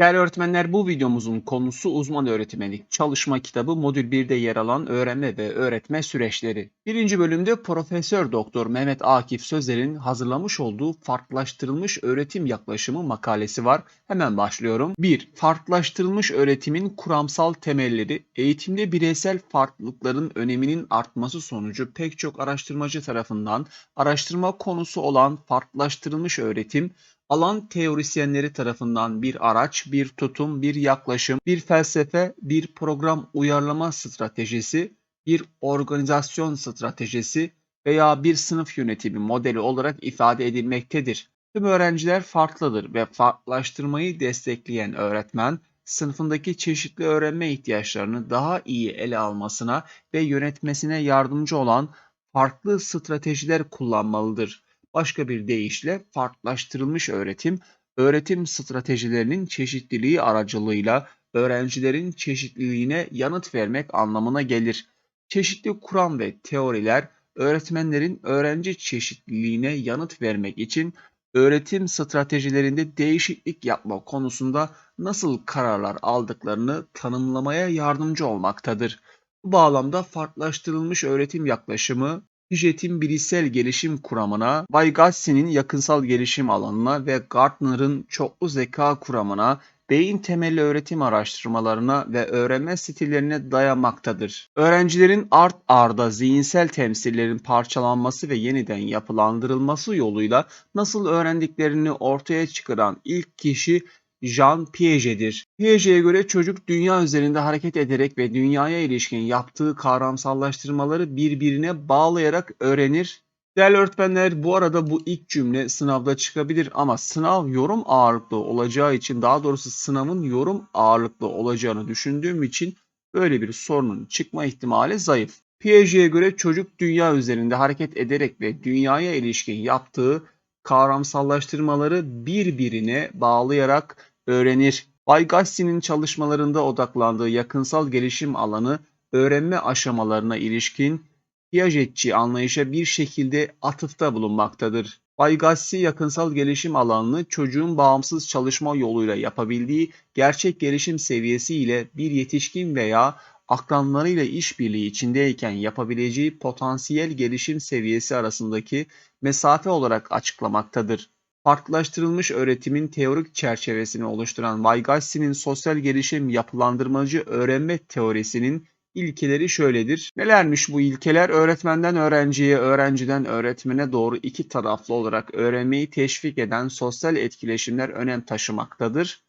Değerli öğretmenler bu videomuzun konusu uzman öğretmenlik çalışma kitabı modül 1'de yer alan öğrenme ve öğretme süreçleri. Birinci bölümde Profesör Doktor Mehmet Akif Sözler'in hazırlamış olduğu farklılaştırılmış öğretim yaklaşımı makalesi var. Hemen başlıyorum. 1. Farklılaştırılmış öğretimin kuramsal temelleri eğitimde bireysel farklılıkların öneminin artması sonucu pek çok araştırmacı tarafından araştırma konusu olan farklılaştırılmış öğretim alan teorisyenleri tarafından bir araç, bir tutum, bir yaklaşım, bir felsefe, bir program uyarlama stratejisi, bir organizasyon stratejisi veya bir sınıf yönetimi modeli olarak ifade edilmektedir. Tüm öğrenciler farklıdır ve farklılaştırmayı destekleyen öğretmen, sınıfındaki çeşitli öğrenme ihtiyaçlarını daha iyi ele almasına ve yönetmesine yardımcı olan farklı stratejiler kullanmalıdır. Başka bir deyişle farklılaştırılmış öğretim, öğretim stratejilerinin çeşitliliği aracılığıyla öğrencilerin çeşitliliğine yanıt vermek anlamına gelir. Çeşitli kuram ve teoriler öğretmenlerin öğrenci çeşitliliğine yanıt vermek için öğretim stratejilerinde değişiklik yapma konusunda nasıl kararlar aldıklarını tanımlamaya yardımcı olmaktadır. Bu bağlamda farklılaştırılmış öğretim yaklaşımı Piaget'in bilişsel gelişim kuramına, Vygotski'nin yakınsal gelişim alanına ve Gartner'ın çoklu zeka kuramına, beyin temelli öğretim araştırmalarına ve öğrenme stillerine dayanmaktadır. Öğrencilerin art arda zihinsel temsillerin parçalanması ve yeniden yapılandırılması yoluyla nasıl öğrendiklerini ortaya çıkaran ilk kişi Jean Piaget'dir. Piaget'e göre çocuk dünya üzerinde hareket ederek ve dünyaya ilişkin yaptığı kavramsallaştırmaları birbirine bağlayarak öğrenir. Değerli öğretmenler bu arada bu ilk cümle sınavda çıkabilir ama sınav yorum ağırlıklı olacağı için daha doğrusu sınavın yorum ağırlıklı olacağını düşündüğüm için böyle bir sorunun çıkma ihtimali zayıf. Piaget'e göre çocuk dünya üzerinde hareket ederek ve dünyaya ilişkin yaptığı kavramsallaştırmaları birbirine bağlayarak öğrenir. Vygotsky'nin çalışmalarında odaklandığı yakınsal gelişim alanı öğrenme aşamalarına ilişkin Piagetçi anlayışa bir şekilde atıfta bulunmaktadır. Vygotsky yakınsal gelişim alanını çocuğun bağımsız çalışma yoluyla yapabildiği gerçek gelişim seviyesi ile bir yetişkin veya akranlarıyla işbirliği içindeyken yapabileceği potansiyel gelişim seviyesi arasındaki mesafe olarak açıklamaktadır. Farklılaştırılmış öğretimin teorik çerçevesini oluşturan Vygotsky'nin sosyal gelişim yapılandırmacı öğrenme teorisinin ilkeleri şöyledir. Nelermiş bu ilkeler? Öğretmenden öğrenciye, öğrenciden öğretmene doğru iki taraflı olarak öğrenmeyi teşvik eden sosyal etkileşimler önem taşımaktadır.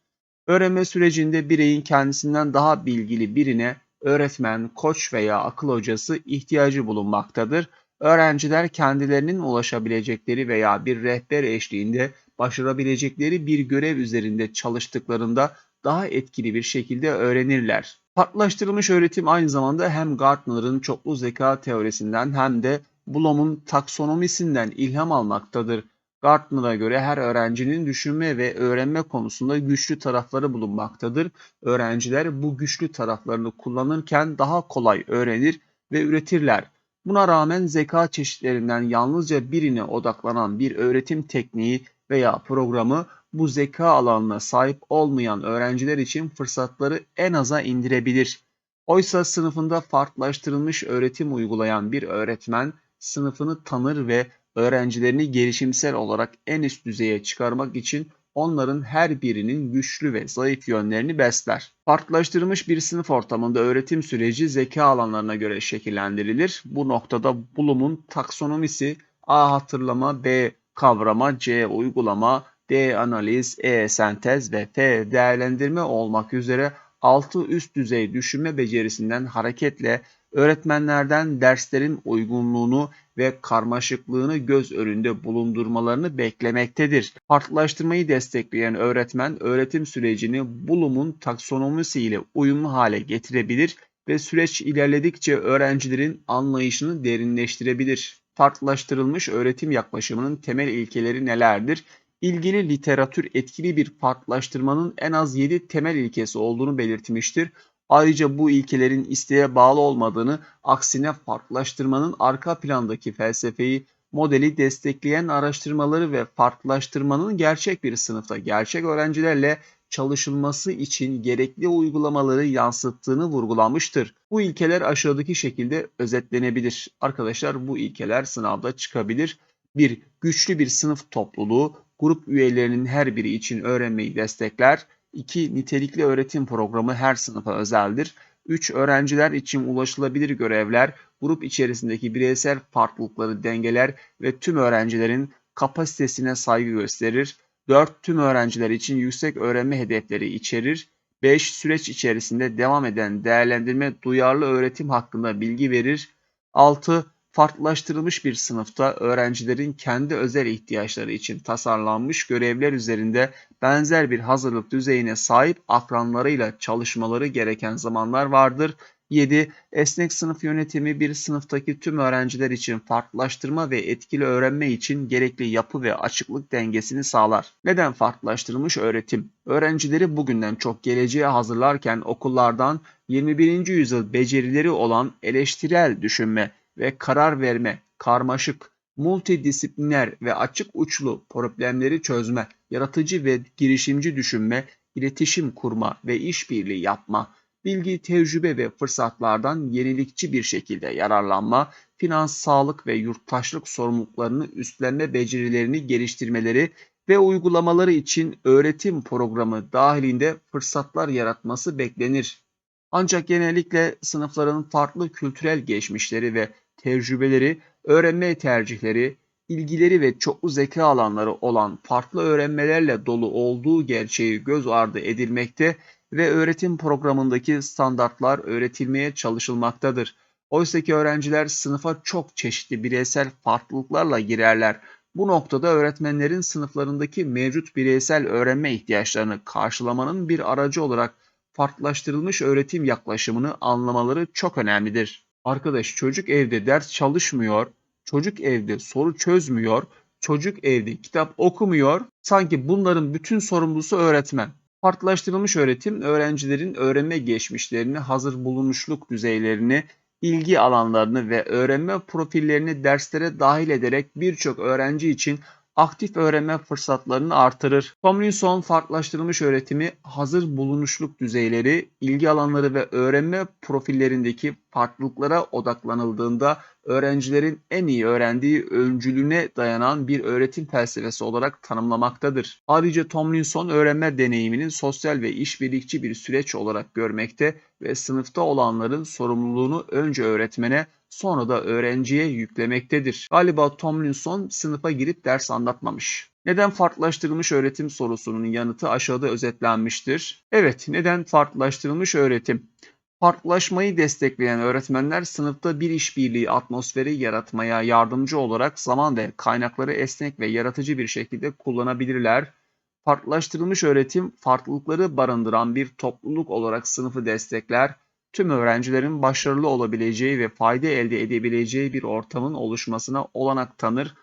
Öğrenme sürecinde bireyin kendisinden daha bilgili birine öğretmen, koç veya akıl hocası ihtiyacı bulunmaktadır. Öğrenciler kendilerinin ulaşabilecekleri veya bir rehber eşliğinde başarabilecekleri bir görev üzerinde çalıştıklarında daha etkili bir şekilde öğrenirler. Farklılaştırılmış öğretim aynı zamanda hem Gartner'ın çoklu zeka teorisinden hem de Bloom'un taksonomisinden ilham almaktadır. Gartner'a göre her öğrencinin düşünme ve öğrenme konusunda güçlü tarafları bulunmaktadır. Öğrenciler bu güçlü taraflarını kullanırken daha kolay öğrenir ve üretirler. Buna rağmen zeka çeşitlerinden yalnızca birine odaklanan bir öğretim tekniği veya programı bu zeka alanına sahip olmayan öğrenciler için fırsatları en aza indirebilir. Oysa sınıfında farklılaştırılmış öğretim uygulayan bir öğretmen sınıfını tanır ve öğrencilerini gelişimsel olarak en üst düzeye çıkarmak için onların her birinin güçlü ve zayıf yönlerini besler. Farklılaştırılmış bir sınıf ortamında öğretim süreci zeka alanlarına göre şekillendirilir. Bu noktada Bloom'un taksonomisi A hatırlama, B kavrama, C uygulama, D analiz, E sentez ve F değerlendirme olmak üzere 6 üst düzey düşünme becerisinden hareketle öğretmenlerden derslerin uygunluğunu ve karmaşıklığını göz önünde bulundurmalarını beklemektedir. Farklılaştırmayı destekleyen öğretmen öğretim sürecini Bloom'un taksonomisi ile uyumlu hale getirebilir ve süreç ilerledikçe öğrencilerin anlayışını derinleştirebilir. Farklılaştırılmış öğretim yaklaşımının temel ilkeleri nelerdir? İlgili literatür etkili bir farklılaştırmanın en az 7 temel ilkesi olduğunu belirtmiştir. Ayrıca bu ilkelerin isteğe bağlı olmadığını, aksine farklılaştırmanın arka plandaki felsefeyi, modeli destekleyen araştırmaları ve farklılaştırmanın gerçek bir sınıfta gerçek öğrencilerle çalışılması için gerekli uygulamaları yansıttığını vurgulanmıştır. Bu ilkeler aşağıdaki şekilde özetlenebilir. Arkadaşlar bu ilkeler sınavda çıkabilir. 1. Güçlü bir sınıf topluluğu grup üyelerinin her biri için öğrenmeyi destekler. 2. Nitelikli öğretim programı her sınıfa özeldir. 3. Öğrenciler için ulaşılabilir görevler grup içerisindeki bireysel farklılıkları dengeler ve tüm öğrencilerin kapasitesine saygı gösterir. 4. Tüm öğrenciler için yüksek öğrenme hedefleri içerir. 5. Süreç içerisinde devam eden değerlendirme duyarlı öğretim hakkında bilgi verir. 6. Farklılaştırılmış bir sınıfta öğrencilerin kendi özel ihtiyaçları için tasarlanmış görevler üzerinde benzer bir hazırlık düzeyine sahip akranlarıyla çalışmaları gereken zamanlar vardır. 7. Esnek sınıf yönetimi bir sınıftaki tüm öğrenciler için farklılaştırma ve etkili öğrenme için gerekli yapı ve açıklık dengesini sağlar. Neden farklılaştırılmış öğretim? Öğrencileri bugünden çok geleceğe hazırlarken okullardan 21. yüzyıl becerileri olan eleştirel düşünme ve karar verme, karmaşık, multidisipliner ve açık uçlu problemleri çözme, yaratıcı ve girişimci düşünme, iletişim kurma ve işbirliği yapma, bilgi, tecrübe ve fırsatlardan yenilikçi bir şekilde yararlanma, finans, sağlık ve yurttaşlık sorumluluklarını üstlenme becerilerini geliştirmeleri ve uygulamaları için öğretim programı dahilinde fırsatlar yaratması beklenir. Ancak genellikle sınıfların farklı kültürel geçmişleri ve tecrübeleri, öğrenme tercihleri, ilgileri ve çoklu zeka alanları olan farklı öğrenmelerle dolu olduğu gerçeği göz ardı edilmekte ve öğretim programındaki standartlar öğretilmeye çalışılmaktadır. Oysaki öğrenciler sınıfa çok çeşitli bireysel farklılıklarla girerler. Bu noktada öğretmenlerin sınıflarındaki mevcut bireysel öğrenme ihtiyaçlarını karşılamanın bir aracı olarak farklılaştırılmış öğretim yaklaşımını anlamaları çok önemlidir. Arkadaş çocuk evde ders çalışmıyor, çocuk evde soru çözmüyor, çocuk evde kitap okumuyor. Sanki bunların bütün sorumlusu öğretmen. Farklılaştırılmış öğretim öğrencilerin öğrenme geçmişlerini, hazır bulunuşluk düzeylerini, ilgi alanlarını ve öğrenme profillerini derslere dahil ederek birçok öğrenci için aktif öğrenme fırsatlarını artırır. Tomlinson farklılaştırılmış öğretimi hazır bulunuşluk düzeyleri, ilgi alanları ve öğrenme profillerindeki farklılıklara odaklanıldığında öğrencilerin en iyi öğrendiği öncülüğüne dayanan bir öğretim felsefesi olarak tanımlamaktadır. Ayrıca Tomlinson öğrenme deneyiminin sosyal ve işbirlikçi bir süreç olarak görmekte ve sınıfta olanların sorumluluğunu önce öğretmene sonra da öğrenciye yüklemektedir. Galiba Tomlinson sınıfa girip ders anlatmamış. Neden farklılaştırılmış öğretim sorusunun yanıtı aşağıda özetlenmiştir. Evet, neden farklılaştırılmış öğretim? Farklılaşmayı destekleyen öğretmenler sınıfta bir işbirliği atmosferi yaratmaya yardımcı olarak zaman ve kaynakları esnek ve yaratıcı bir şekilde kullanabilirler. Farklılaştırılmış öğretim farklılıkları barındıran bir topluluk olarak sınıfı destekler tüm öğrencilerin başarılı olabileceği ve fayda elde edebileceği bir ortamın oluşmasına olanak tanır.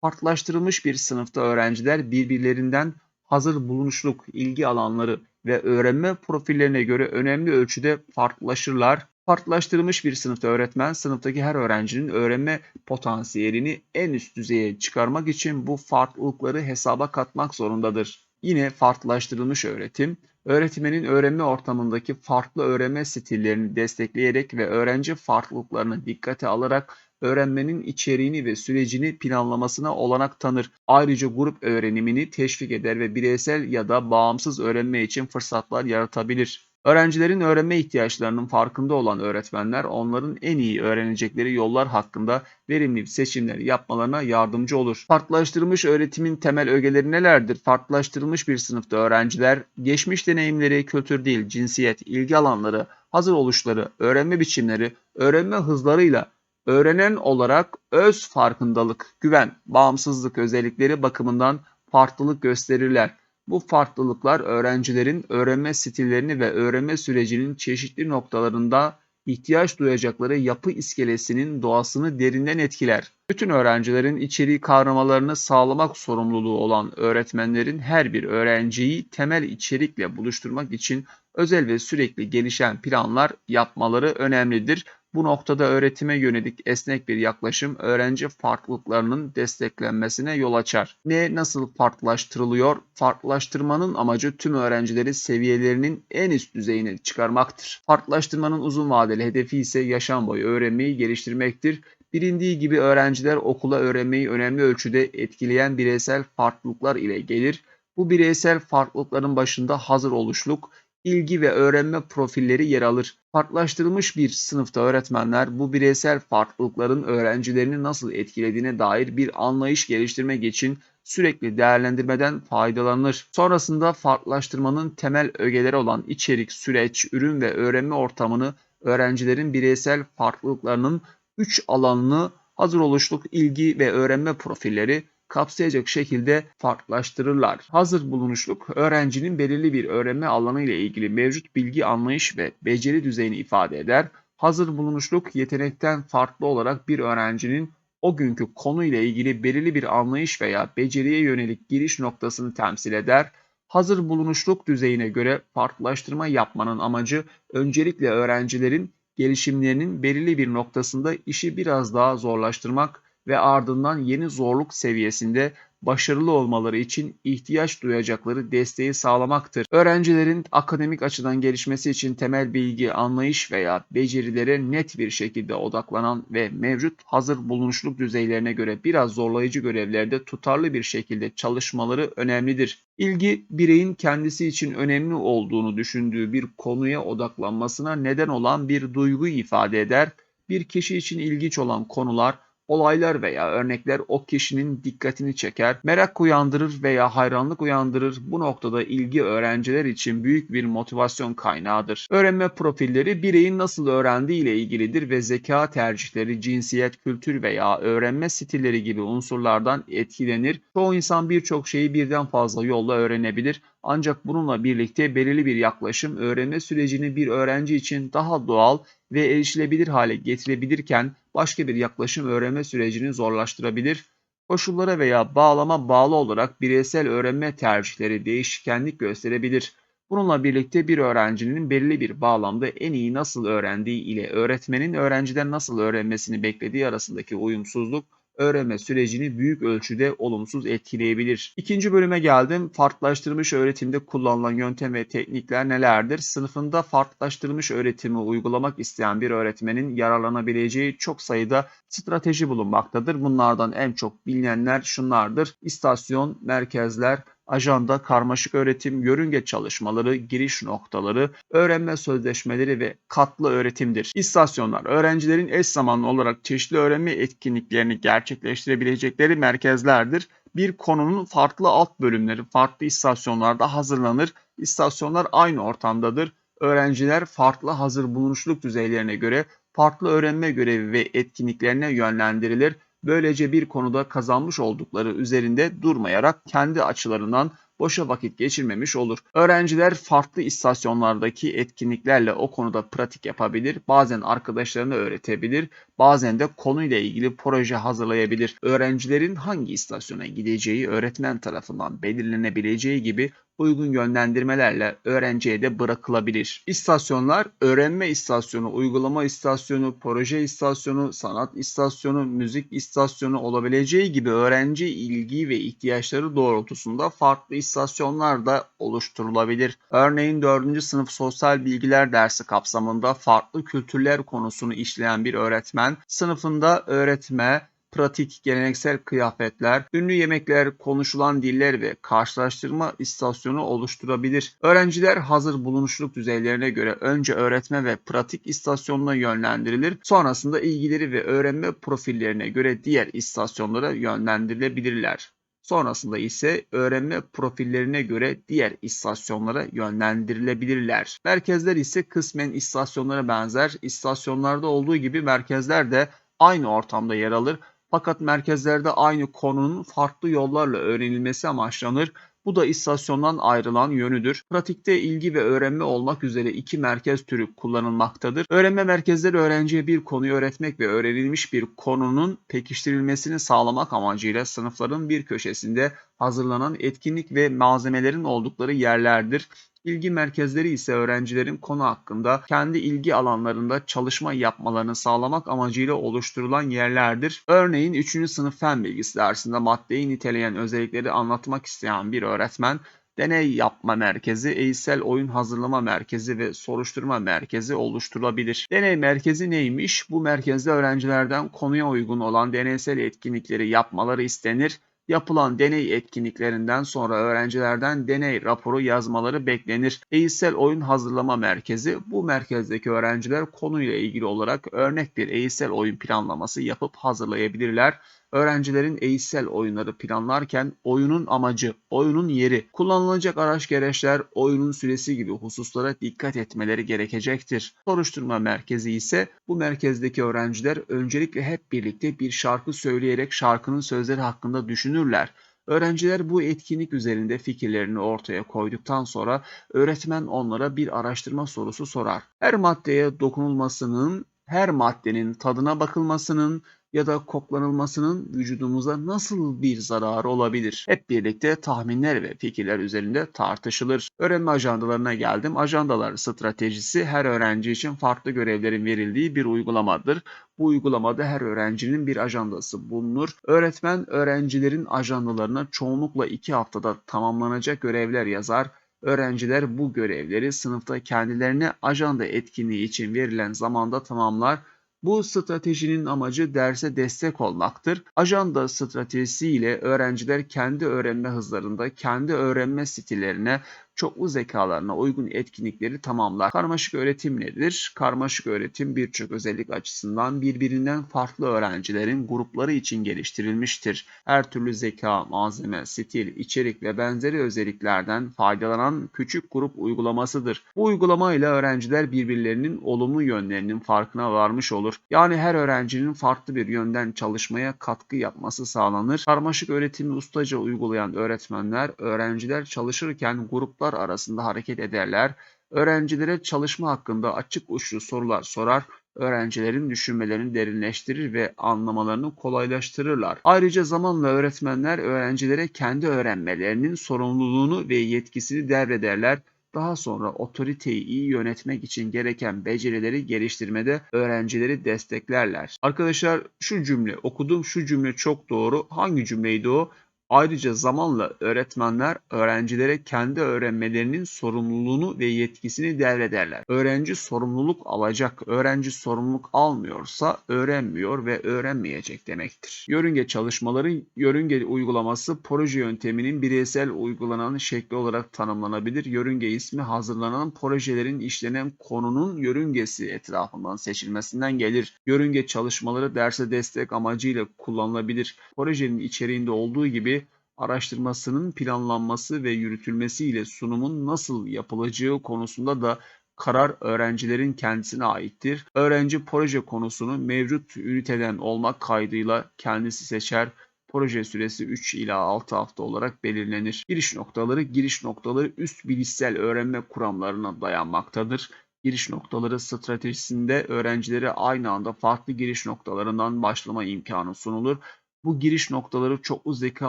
Farklılaştırılmış bir sınıfta öğrenciler birbirlerinden hazır bulunuşluk, ilgi alanları ve öğrenme profillerine göre önemli ölçüde farklılaşırlar. Farklılaştırılmış bir sınıfta öğretmen sınıftaki her öğrencinin öğrenme potansiyelini en üst düzeye çıkarmak için bu farklılıkları hesaba katmak zorundadır. Yine farklılaştırılmış öğretim, öğretmenin öğrenme ortamındaki farklı öğrenme stillerini destekleyerek ve öğrenci farklılıklarını dikkate alarak öğrenmenin içeriğini ve sürecini planlamasına olanak tanır. Ayrıca grup öğrenimini teşvik eder ve bireysel ya da bağımsız öğrenme için fırsatlar yaratabilir. Öğrencilerin öğrenme ihtiyaçlarının farkında olan öğretmenler onların en iyi öğrenecekleri yollar hakkında verimli seçimler yapmalarına yardımcı olur. Farklılaştırılmış öğretimin temel ögeleri nelerdir? Farklılaştırılmış bir sınıfta öğrenciler geçmiş deneyimleri, kültür değil, cinsiyet, ilgi alanları, hazır oluşları, öğrenme biçimleri, öğrenme hızlarıyla öğrenen olarak öz farkındalık, güven, bağımsızlık özellikleri bakımından farklılık gösterirler. Bu farklılıklar öğrencilerin öğrenme stillerini ve öğrenme sürecinin çeşitli noktalarında ihtiyaç duyacakları yapı iskelesinin doğasını derinden etkiler. Bütün öğrencilerin içeriği kavramalarını sağlamak sorumluluğu olan öğretmenlerin her bir öğrenciyi temel içerikle buluşturmak için özel ve sürekli gelişen planlar yapmaları önemlidir. Bu noktada öğretime yönelik esnek bir yaklaşım öğrenci farklılıklarının desteklenmesine yol açar. Ne nasıl farklılaştırılıyor? Farklılaştırmanın amacı tüm öğrencileri seviyelerinin en üst düzeyine çıkarmaktır. Farklılaştırmanın uzun vadeli hedefi ise yaşam boyu öğrenmeyi geliştirmektir. Bilindiği gibi öğrenciler okula öğrenmeyi önemli ölçüde etkileyen bireysel farklılıklar ile gelir. Bu bireysel farklılıkların başında hazır oluşluk, ilgi ve öğrenme profilleri yer alır. Farklılaştırılmış bir sınıfta öğretmenler bu bireysel farklılıkların öğrencilerini nasıl etkilediğine dair bir anlayış geliştirmek için sürekli değerlendirmeden faydalanır. Sonrasında farklılaştırmanın temel ögeleri olan içerik, süreç, ürün ve öğrenme ortamını öğrencilerin bireysel farklılıklarının 3 alanını hazır oluşluk, ilgi ve öğrenme profilleri kapsayacak şekilde farklılaştırırlar. Hazır bulunuşluk, öğrencinin belirli bir öğrenme alanı ile ilgili mevcut bilgi, anlayış ve beceri düzeyini ifade eder. Hazır bulunuşluk, yetenekten farklı olarak bir öğrencinin o günkü konu ile ilgili belirli bir anlayış veya beceriye yönelik giriş noktasını temsil eder. Hazır bulunuşluk düzeyine göre farklılaştırma yapmanın amacı öncelikle öğrencilerin gelişimlerinin belirli bir noktasında işi biraz daha zorlaştırmak ve ardından yeni zorluk seviyesinde başarılı olmaları için ihtiyaç duyacakları desteği sağlamaktır. Öğrencilerin akademik açıdan gelişmesi için temel bilgi, anlayış veya becerilere net bir şekilde odaklanan ve mevcut hazır bulunuşluk düzeylerine göre biraz zorlayıcı görevlerde tutarlı bir şekilde çalışmaları önemlidir. İlgi, bireyin kendisi için önemli olduğunu düşündüğü bir konuya odaklanmasına neden olan bir duygu ifade eder. Bir kişi için ilginç olan konular, olaylar veya örnekler o kişinin dikkatini çeker, merak uyandırır veya hayranlık uyandırır. Bu noktada ilgi öğrenciler için büyük bir motivasyon kaynağıdır. Öğrenme profilleri bireyin nasıl öğrendiği ile ilgilidir ve zeka tercihleri, cinsiyet, kültür veya öğrenme stilleri gibi unsurlardan etkilenir. Çoğu insan birçok şeyi birden fazla yolla öğrenebilir. Ancak bununla birlikte belirli bir yaklaşım öğrenme sürecini bir öğrenci için daha doğal ve erişilebilir hale getirebilirken başka bir yaklaşım öğrenme sürecini zorlaştırabilir. Koşullara veya bağlama bağlı olarak bireysel öğrenme tercihleri değişkenlik gösterebilir. Bununla birlikte bir öğrencinin belirli bir bağlamda en iyi nasıl öğrendiği ile öğretmenin öğrenciden nasıl öğrenmesini beklediği arasındaki uyumsuzluk öğrenme sürecini büyük ölçüde olumsuz etkileyebilir. İkinci bölüme geldim. Farklılaştırılmış öğretimde kullanılan yöntem ve teknikler nelerdir? Sınıfında farklılaştırılmış öğretimi uygulamak isteyen bir öğretmenin yararlanabileceği çok sayıda strateji bulunmaktadır. Bunlardan en çok bilinenler şunlardır. İstasyon, merkezler, ajanda, karmaşık öğretim, yörünge çalışmaları, giriş noktaları, öğrenme sözleşmeleri ve katlı öğretimdir. İstasyonlar, öğrencilerin eş zamanlı olarak çeşitli öğrenme etkinliklerini gerçekleştirebilecekleri merkezlerdir. Bir konunun farklı alt bölümleri farklı istasyonlarda hazırlanır. İstasyonlar aynı ortamdadır. Öğrenciler farklı hazır bulunuşluk düzeylerine göre farklı öğrenme görevi ve etkinliklerine yönlendirilir Böylece bir konuda kazanmış oldukları üzerinde durmayarak kendi açılarından boşa vakit geçirmemiş olur. Öğrenciler farklı istasyonlardaki etkinliklerle o konuda pratik yapabilir, bazen arkadaşlarına öğretebilir, bazen de konuyla ilgili proje hazırlayabilir. Öğrencilerin hangi istasyona gideceği öğretmen tarafından belirlenebileceği gibi uygun yönlendirmelerle öğrenciye de bırakılabilir. İstasyonlar öğrenme istasyonu, uygulama istasyonu, proje istasyonu, sanat istasyonu, müzik istasyonu olabileceği gibi öğrenci ilgi ve ihtiyaçları doğrultusunda farklı istasyonlar da oluşturulabilir. Örneğin 4. sınıf sosyal bilgiler dersi kapsamında farklı kültürler konusunu işleyen bir öğretmen sınıfında öğretme, pratik, geleneksel kıyafetler, ünlü yemekler, konuşulan diller ve karşılaştırma istasyonu oluşturabilir. Öğrenciler hazır bulunuşluk düzeylerine göre önce öğretme ve pratik istasyonuna yönlendirilir. Sonrasında ilgileri ve öğrenme profillerine göre diğer istasyonlara yönlendirilebilirler. Sonrasında ise öğrenme profillerine göre diğer istasyonlara yönlendirilebilirler. Merkezler ise kısmen istasyonlara benzer. İstasyonlarda olduğu gibi merkezler de aynı ortamda yer alır fakat merkezlerde aynı konunun farklı yollarla öğrenilmesi amaçlanır. Bu da istasyondan ayrılan yönüdür. Pratikte ilgi ve öğrenme olmak üzere iki merkez türü kullanılmaktadır. Öğrenme merkezleri öğrenciye bir konuyu öğretmek ve öğrenilmiş bir konunun pekiştirilmesini sağlamak amacıyla sınıfların bir köşesinde hazırlanan etkinlik ve malzemelerin oldukları yerlerdir. İlgi merkezleri ise öğrencilerin konu hakkında kendi ilgi alanlarında çalışma yapmalarını sağlamak amacıyla oluşturulan yerlerdir. Örneğin 3. sınıf fen bilgisi dersinde maddeyi niteleyen özellikleri anlatmak isteyen bir öğretmen deney yapma merkezi, eğitsel oyun hazırlama merkezi ve soruşturma merkezi oluşturulabilir. Deney merkezi neymiş? Bu merkezde öğrencilerden konuya uygun olan deneysel etkinlikleri yapmaları istenir. Yapılan deney etkinliklerinden sonra öğrencilerden deney raporu yazmaları beklenir. Eğitsel oyun hazırlama merkezi bu merkezdeki öğrenciler konuyla ilgili olarak örnek bir eğitsel oyun planlaması yapıp hazırlayabilirler. Öğrencilerin eğitsel oyunları planlarken oyunun amacı, oyunun yeri, kullanılacak araç gereçler, oyunun süresi gibi hususlara dikkat etmeleri gerekecektir. Soruşturma merkezi ise bu merkezdeki öğrenciler öncelikle hep birlikte bir şarkı söyleyerek şarkının sözleri hakkında düşünürler. Öğrenciler bu etkinlik üzerinde fikirlerini ortaya koyduktan sonra öğretmen onlara bir araştırma sorusu sorar. Her maddeye dokunulmasının, her maddenin tadına bakılmasının ya da koklanılmasının vücudumuza nasıl bir zararı olabilir? Hep birlikte tahminler ve fikirler üzerinde tartışılır. Öğrenme ajandalarına geldim. Ajandalar stratejisi her öğrenci için farklı görevlerin verildiği bir uygulamadır. Bu uygulamada her öğrencinin bir ajandası bulunur. Öğretmen öğrencilerin ajandalarına çoğunlukla iki haftada tamamlanacak görevler yazar. Öğrenciler bu görevleri sınıfta kendilerine ajanda etkinliği için verilen zamanda tamamlar. Bu stratejinin amacı derse destek olmaktır. Ajanda stratejisi ile öğrenciler kendi öğrenme hızlarında, kendi öğrenme stillerine, çoklu zekalarına uygun etkinlikleri tamamlar. Karmaşık öğretim nedir? Karmaşık öğretim birçok özellik açısından birbirinden farklı öğrencilerin grupları için geliştirilmiştir. Her türlü zeka, malzeme, stil, içerik ve benzeri özelliklerden faydalanan küçük grup uygulamasıdır. Bu uygulamayla öğrenciler birbirlerinin olumlu yönlerinin farkına varmış olur. Yani her öğrencinin farklı bir yönden çalışmaya katkı yapması sağlanır. Karmaşık öğretimi ustaca uygulayan öğretmenler, öğrenciler çalışırken gruplar arasında hareket ederler. Öğrencilere çalışma hakkında açık uçlu sorular sorar, öğrencilerin düşünmelerini derinleştirir ve anlamalarını kolaylaştırırlar. Ayrıca zamanla öğretmenler öğrencilere kendi öğrenmelerinin sorumluluğunu ve yetkisini devrederler daha sonra otoriteyi iyi yönetmek için gereken becerileri geliştirmede öğrencileri desteklerler. Arkadaşlar şu cümle okudum şu cümle çok doğru. Hangi cümleydi o? Ayrıca zamanla öğretmenler öğrencilere kendi öğrenmelerinin sorumluluğunu ve yetkisini devrederler. Öğrenci sorumluluk alacak, öğrenci sorumluluk almıyorsa öğrenmiyor ve öğrenmeyecek demektir. Yörünge çalışmaları, yörünge uygulaması proje yönteminin bireysel uygulanan şekli olarak tanımlanabilir. Yörünge ismi hazırlanan projelerin işlenen konunun yörüngesi etrafından seçilmesinden gelir. Yörünge çalışmaları derse destek amacıyla kullanılabilir. Projenin içeriğinde olduğu gibi araştırmasının planlanması ve yürütülmesiyle sunumun nasıl yapılacağı konusunda da karar öğrencilerin kendisine aittir. Öğrenci proje konusunu mevcut üniteden olmak kaydıyla kendisi seçer. Proje süresi 3 ila 6 hafta olarak belirlenir. Giriş noktaları giriş noktaları üst bilişsel öğrenme kuramlarına dayanmaktadır. Giriş noktaları stratejisinde öğrencilere aynı anda farklı giriş noktalarından başlama imkanı sunulur. Bu giriş noktaları çoklu zeka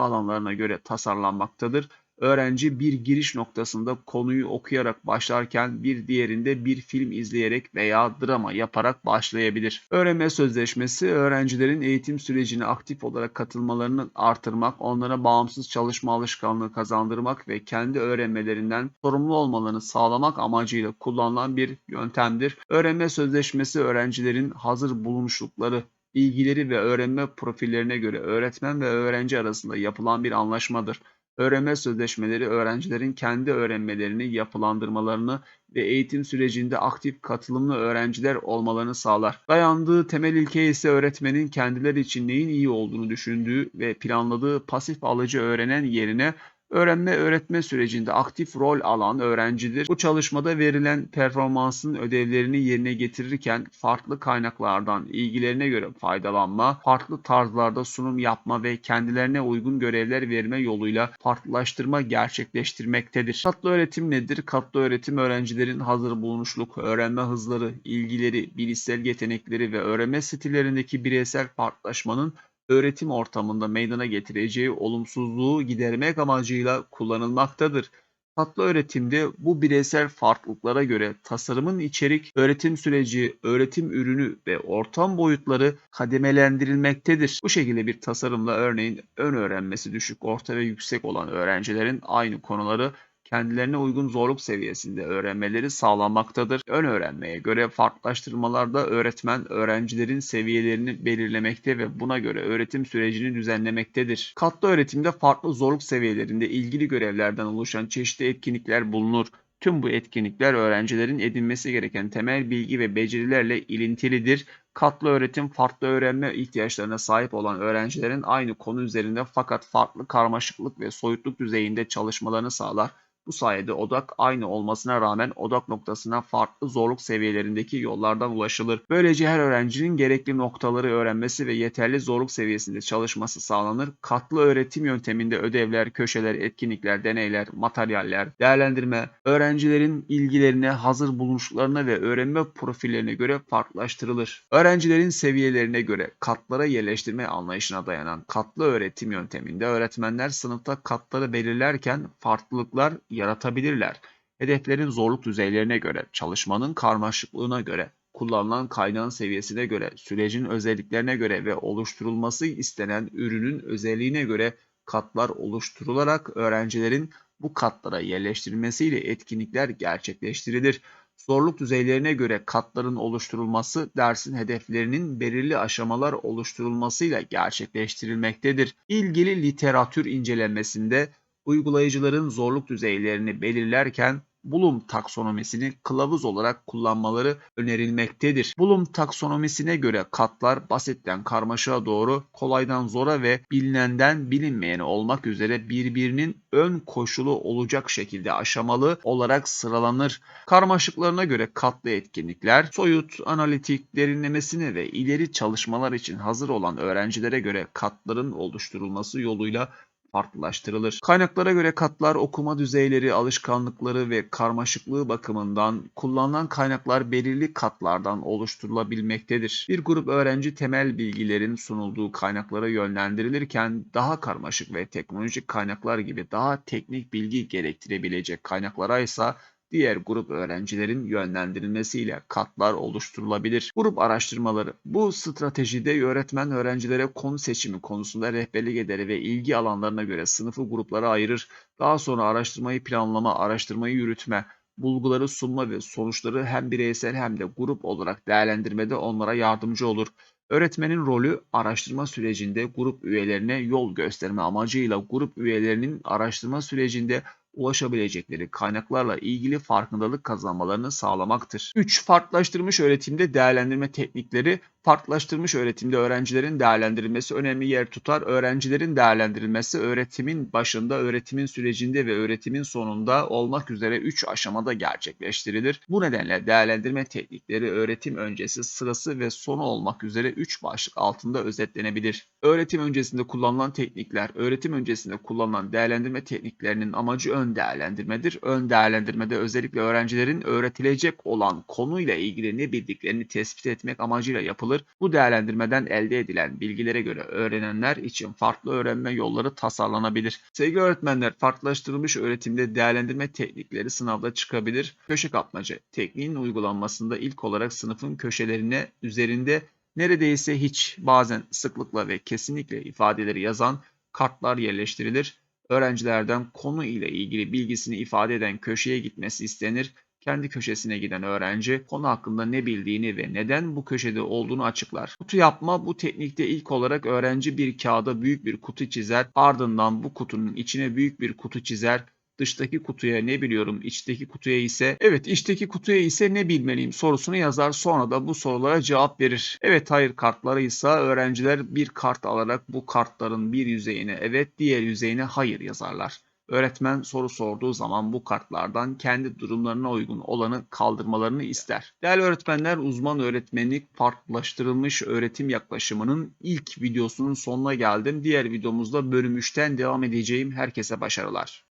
alanlarına göre tasarlanmaktadır. Öğrenci bir giriş noktasında konuyu okuyarak başlarken bir diğerinde bir film izleyerek veya drama yaparak başlayabilir. Öğrenme sözleşmesi öğrencilerin eğitim sürecine aktif olarak katılmalarını artırmak, onlara bağımsız çalışma alışkanlığı kazandırmak ve kendi öğrenmelerinden sorumlu olmalarını sağlamak amacıyla kullanılan bir yöntemdir. Öğrenme sözleşmesi öğrencilerin hazır bulunuşlukları ilgileri ve öğrenme profillerine göre öğretmen ve öğrenci arasında yapılan bir anlaşmadır. Öğrenme sözleşmeleri öğrencilerin kendi öğrenmelerini yapılandırmalarını ve eğitim sürecinde aktif katılımlı öğrenciler olmalarını sağlar. Dayandığı temel ilke ise öğretmenin kendileri için neyin iyi olduğunu düşündüğü ve planladığı pasif alıcı öğrenen yerine Öğrenme öğretme sürecinde aktif rol alan öğrencidir. Bu çalışmada verilen performansın ödevlerini yerine getirirken farklı kaynaklardan ilgilerine göre faydalanma, farklı tarzlarda sunum yapma ve kendilerine uygun görevler verme yoluyla farklılaştırma gerçekleştirmektedir. Katlı öğretim nedir? Katlı öğretim öğrencilerin hazır bulunuşluk, öğrenme hızları, ilgileri, bilişsel yetenekleri ve öğrenme stillerindeki bireysel farklılaşmanın öğretim ortamında meydana getireceği olumsuzluğu gidermek amacıyla kullanılmaktadır. Katlı öğretimde bu bireysel farklılıklara göre tasarımın içerik, öğretim süreci, öğretim ürünü ve ortam boyutları kademelendirilmektedir. Bu şekilde bir tasarımla örneğin ön öğrenmesi düşük, orta ve yüksek olan öğrencilerin aynı konuları kendilerine uygun zorluk seviyesinde öğrenmeleri sağlanmaktadır. Ön öğrenmeye göre farklılaştırmalarda öğretmen öğrencilerin seviyelerini belirlemekte ve buna göre öğretim sürecini düzenlemektedir. Katlı öğretimde farklı zorluk seviyelerinde ilgili görevlerden oluşan çeşitli etkinlikler bulunur. Tüm bu etkinlikler öğrencilerin edinmesi gereken temel bilgi ve becerilerle ilintilidir. Katlı öğretim farklı öğrenme ihtiyaçlarına sahip olan öğrencilerin aynı konu üzerinde fakat farklı karmaşıklık ve soyutluk düzeyinde çalışmalarını sağlar. Bu sayede odak aynı olmasına rağmen odak noktasına farklı zorluk seviyelerindeki yollardan ulaşılır. Böylece her öğrencinin gerekli noktaları öğrenmesi ve yeterli zorluk seviyesinde çalışması sağlanır. Katlı öğretim yönteminde ödevler, köşeler, etkinlikler, deneyler, materyaller, değerlendirme, öğrencilerin ilgilerine, hazır bulunuşlarına ve öğrenme profillerine göre farklılaştırılır. Öğrencilerin seviyelerine göre katlara yerleştirme anlayışına dayanan katlı öğretim yönteminde öğretmenler sınıfta katları belirlerken farklılıklar yaratabilirler. Hedeflerin zorluk düzeylerine göre, çalışmanın karmaşıklığına göre, kullanılan kaynağın seviyesine göre, sürecin özelliklerine göre ve oluşturulması istenen ürünün özelliğine göre katlar oluşturularak öğrencilerin bu katlara yerleştirilmesiyle etkinlikler gerçekleştirilir. Zorluk düzeylerine göre katların oluşturulması dersin hedeflerinin belirli aşamalar oluşturulmasıyla gerçekleştirilmektedir. İlgili literatür incelenmesinde uygulayıcıların zorluk düzeylerini belirlerken Bloom taksonomisini kılavuz olarak kullanmaları önerilmektedir. Bloom taksonomisine göre katlar basitten karmaşığa doğru kolaydan zora ve bilinenden bilinmeyene olmak üzere birbirinin ön koşulu olacak şekilde aşamalı olarak sıralanır. Karmaşıklarına göre katlı etkinlikler, soyut, analitik, derinlemesine ve ileri çalışmalar için hazır olan öğrencilere göre katların oluşturulması yoluyla farklılaştırılır. Kaynaklara göre katlar okuma düzeyleri, alışkanlıkları ve karmaşıklığı bakımından kullanılan kaynaklar belirli katlardan oluşturulabilmektedir. Bir grup öğrenci temel bilgilerin sunulduğu kaynaklara yönlendirilirken daha karmaşık ve teknolojik kaynaklar gibi daha teknik bilgi gerektirebilecek kaynaklara ise diğer grup öğrencilerin yönlendirilmesiyle katlar oluşturulabilir. Grup araştırmaları bu stratejide öğretmen öğrencilere konu seçimi konusunda rehberlik eder ve ilgi alanlarına göre sınıfı gruplara ayırır. Daha sonra araştırmayı planlama, araştırmayı yürütme, bulguları sunma ve sonuçları hem bireysel hem de grup olarak değerlendirmede onlara yardımcı olur. Öğretmenin rolü araştırma sürecinde grup üyelerine yol gösterme amacıyla grup üyelerinin araştırma sürecinde ulaşabilecekleri kaynaklarla ilgili farkındalık kazanmalarını sağlamaktır. 3. Farklılaştırmış öğretimde değerlendirme teknikleri Farklılaştırmış öğretimde öğrencilerin değerlendirilmesi önemli yer tutar. Öğrencilerin değerlendirilmesi öğretimin başında, öğretimin sürecinde ve öğretimin sonunda olmak üzere 3 aşamada gerçekleştirilir. Bu nedenle değerlendirme teknikleri öğretim öncesi, sırası ve sonu olmak üzere 3 başlık altında özetlenebilir. Öğretim öncesinde kullanılan teknikler, öğretim öncesinde kullanılan değerlendirme tekniklerinin amacı ön değerlendirmedir. Ön değerlendirmede özellikle öğrencilerin öğretilecek olan konuyla ilgili ne bildiklerini tespit etmek amacıyla yapılır yapılır. Bu değerlendirmeden elde edilen bilgilere göre öğrenenler için farklı öğrenme yolları tasarlanabilir. Sevgili öğretmenler, farklılaştırılmış öğretimde değerlendirme teknikleri sınavda çıkabilir. Köşe kapmaca tekniğin uygulanmasında ilk olarak sınıfın köşelerine üzerinde neredeyse hiç bazen sıklıkla ve kesinlikle ifadeleri yazan kartlar yerleştirilir. Öğrencilerden konu ile ilgili bilgisini ifade eden köşeye gitmesi istenir kendi köşesine giden öğrenci konu hakkında ne bildiğini ve neden bu köşede olduğunu açıklar. Kutu yapma bu teknikte ilk olarak öğrenci bir kağıda büyük bir kutu çizer, ardından bu kutunun içine büyük bir kutu çizer, dıştaki kutuya ne biliyorum, içteki kutuya ise evet içteki kutuya ise ne bilmeliyim sorusunu yazar sonra da bu sorulara cevap verir. Evet hayır kartları ise öğrenciler bir kart alarak bu kartların bir yüzeyine evet diğer yüzeyine hayır yazarlar. Öğretmen soru sorduğu zaman bu kartlardan kendi durumlarına uygun olanı kaldırmalarını ister. Değerli öğretmenler uzman öğretmenlik farklılaştırılmış öğretim yaklaşımının ilk videosunun sonuna geldim. Diğer videomuzda bölüm 3'ten devam edeceğim. Herkese başarılar.